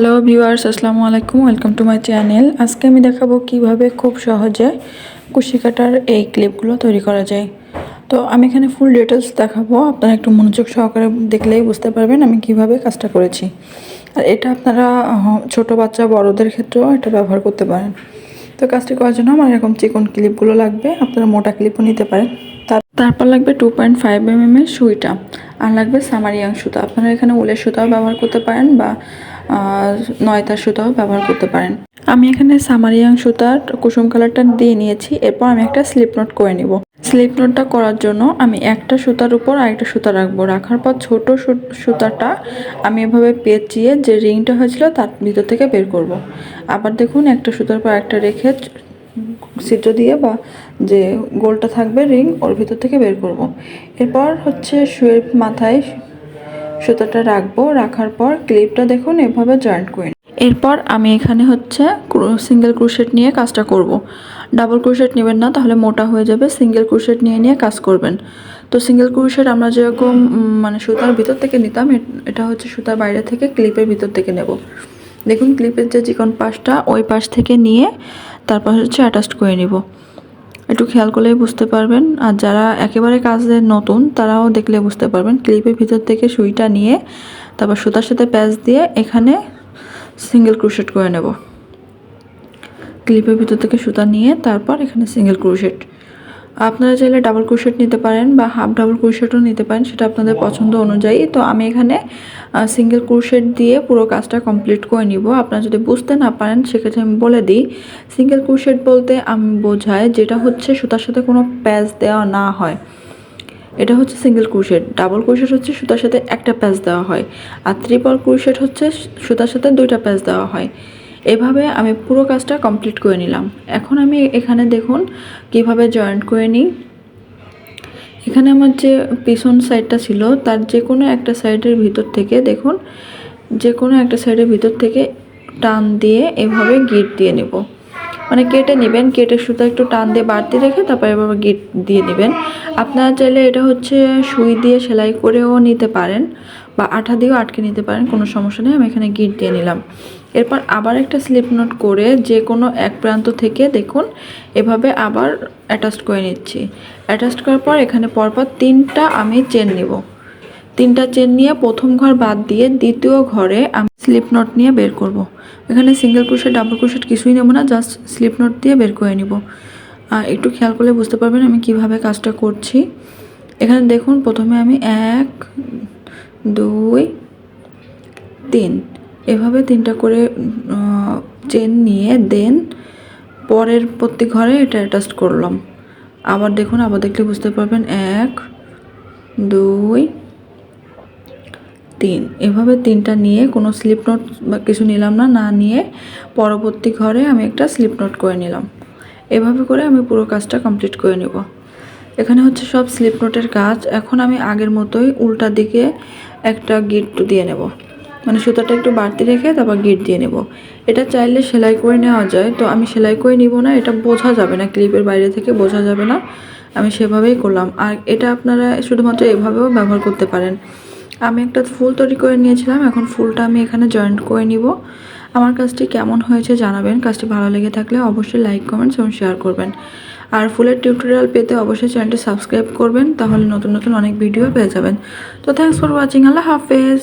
Hello viewers, আসসালামু আলাইকুম, welcome to my channel. আজকে আমি দেখাবো কীভাবে খুব সহজে কুশি কাটার এই ক্লিপগুলো তৈরি করা যায়। তো আমি এখানে ফুল ডিটেলস দেখাবো, আপনারা একটু মনোযোগ সহকারে দেখলেই বুঝতে পারবেন আমি কীভাবে কাজটা করেছি। আর এটা আপনারা ছোট বাচ্চা, বড়দের ক্ষেত্রেও এটা ব্যবহার করতে পারেন। তো কাজটি করার জন্য আমার এরকম চিকন ক্লিপগুলো লাগবে, আপনারা মোটা ক্লিপও নিতে পারেন। তার, তারপর লাগবে টু পয়েন্ট ফাইভ এম এর সুইটা, আর লাগবে সামারিয়াং সুতা। আপনারা এখানে উলের সুতাও ব্যবহার করতে পারেন বা নয়তার সুতাও ব্যবহার করতে পারেন আমি এখানে সামারিয়াং সুতার কুসুম কালারটা দিয়ে নিয়েছি, এরপর আমি একটা স্লিপ নোট করে নিব স্লিপ নোটটা করার জন্য আমি একটা সুতার উপর আরেকটা সুতা রাখব রাখার পর ছোট সুতাটা আমি এভাবে পেঁচিয়ে যে রিংটা হয়েছিল তার ভিতর থেকে বের করব। আবার দেখুন, একটা সুতার পর একটা রেখে ছিদ্র দিয়ে বা যে গোলটা থাকবে রিং, ওর ভিতর থেকে বের করব। এরপর হচ্ছে শুয়ের মাথায় সুতাটা রাখব, রাখার পর ক্লিপটা দেখুন, এভাবে জয়েন্ট করে এরপর আমি এখানে হচ্ছে সিঙ্গেল ক্রুশেট নিয়ে কাজটা করব। ডাবল ক্রুশেট নেবেন না, তাহলে মোটা হয়ে যাবে। সিঙ্গেল ক্রুশেট নিয়ে নিয়ে কাজ করবেন। তো সিঙ্গেল ক্রুশেট আমরা যেরকম মানে সুতার ভিতর থেকে নিতাম এটা হচ্ছে সুতার বাইরে থেকে ক্লিপের ভিতর থেকে নেব। দেখুন ক্লিপের যে চিকন পাশটা, ওই পাশ থেকে নিয়ে তারপর হচ্ছে অ্যাটাচ করে নিব। একটু খেয়াল করলেই বুঝতে পারবেন। আর যারা একেবারে কাজে নতুন, তারাও দেখলে বুঝতে পারবেন। ক্লিপের ভিতর থেকে সুইটা নিয়ে, তারপর সুতার সাথে প্যাচ দিয়ে এখানে সিঙ্গেল ক্রুশেট করে নেব। ক্লিপের ভিতর থেকে সুতা নিয়ে, তারপর এখানে সিঙ্গেল ক্রুশেট। আপনারা চাইলে ডাবল ক্রুশেট নিতে পারেন বা হাফ ডাবল ক্রুশেটও নিতে পারেন সেটা আপনাদের পছন্দ অনুযায়ী। তো আমি এখানে সিঙ্গেল ক্রুশেট দিয়ে পুরো কাজটা কমপ্লিট করে নিব। আপনারা যদি বুঝতে না পারেন সেক্ষেত্রে আমি বলে দিই সিঙ্গেল ক্রুশেট বলতে আমি বোঝাই যেটা হচ্ছে সুতার সাথে কোনো প্যাচ দেওয়া না হয়। এটা হচ্ছে সিঙ্গেল ক্রুশেট ডাবল ক্রুশেট হচ্ছে সুতার সাথে একটা প্যাচ দেওয়া হয়। আর ত্রিপল ক্রুশেট হচ্ছে সুতার সাথে দুইটা প্যাচ দেওয়া হয়। এভাবে আমি পুরো কাজটা কমপ্লিট করে নিলাম। এখন আমি এখানে দেখুন কীভাবে জয়েন্ট করে নিই। এখানে আমার যে পিছন সাইডটা ছিল, তার যে কোনো একটা সাইডের ভিতর থেকে দেখুন, যে কোনো একটা সাইডের ভিতর থেকে টান দিয়ে এভাবে গিট দিয়ে নেব। মানে কেটে নেবেন, কেটে সুতা একটু টান দিয়ে বাড়তি রেখে তারপর এভাবে গিট দিয়ে নেবেন। আপনারা চাইলে এটা হচ্ছে সুই দিয়ে সেলাই করেও নিতে পারেন। বা আঠা দিয়েও আটকে নিতে পারেন, কোনো সমস্যা নেই, আমি এখানে গিট দিয়ে নিলাম। এরপর আবার একটা স্লিপ নোট করে যে কোনো এক প্রান্ত থেকে দেখুন, এভাবে আবার অ্যাটাচ করে নিচ্ছি। অ্যাটাচ করার পর এখানে পরপর তিনটা আমি চেন নিব। তিনটা চেন নিয়ে প্রথম ঘর বাদ দিয়ে দ্বিতীয় ঘরে আমি স্লিপ নোট নিয়ে বের করব। এখানে সিঙ্গেল ক্রোশেট, ডাবল ক্রোশেট কিছুই নেব না, জাস্ট স্লিপ নোট দিয়ে বের করে নিব। একটু খেয়াল করলে বুঝতে পারবেন আমি কীভাবে কাজটা করছি। এখানে দেখুন, প্রথমে আমি এক দুই, তিন। এভাবে তিনটা করে চেন নিয়ে দেন। পরের প্রতি ঘরে এটা অ্যাটাচ করলাম। আবার দেখুন, আবার দেখলে বুঝতে পারবেন। এক, দুই, তিন। এভাবে তিনটা নিয়ে কোনো স্লিপ নোট বা কিছু নিলাম না না নিয়ে পরবর্তী ঘরে আমি একটা স্লিপ নোট করে নিলাম। এভাবে করে আমি পুরো কাজটা কমপ্লিট করে নেব। এখানে হচ্ছে সব স্লিপ নোটের কাজ। এখন আমি আগের মতোই উল্টা দিকে একটা গিট দিয়ে নেব। মানে সুতাটা একটু বাড়তি রেখে তারপর গিট দিয়ে নেব। এটা চাইলে সেলাই করে নেওয়া যায়। তো আমি সেলাই করে নিব না, এটা বোঝা যাবে না ক্লিপের বাইরে থেকে বোঝা যাবে না। আমি সেভাবেই করলাম। আর এটা আপনারা শুধুমাত্র এভাবেও ব্যবহার করতে পারেন। আমি একটা ফুল তৈরি করে নিয়েছিলাম। এখন ফুলটা আমি এখানে জয়েন্ট করে নিব। আমার কাজটি কেমন হয়েছে জানাবেন। কাজটি ভালো লেগে থাকলে অবশ্যই লাইক কমেন্টস এবং শেয়ার করবেন। আর ফুলের টিউটোরিয়াল পেতে অবশ্যই চ্যানেলটি সাবস্ক্রাইব করবেন, তাহলে নতুন নতুন অনেক ভিডিও পেয়ে যাবেন। তো থ্যাংকস ফর ওয়াচিং আল্লাহ হাফেজ।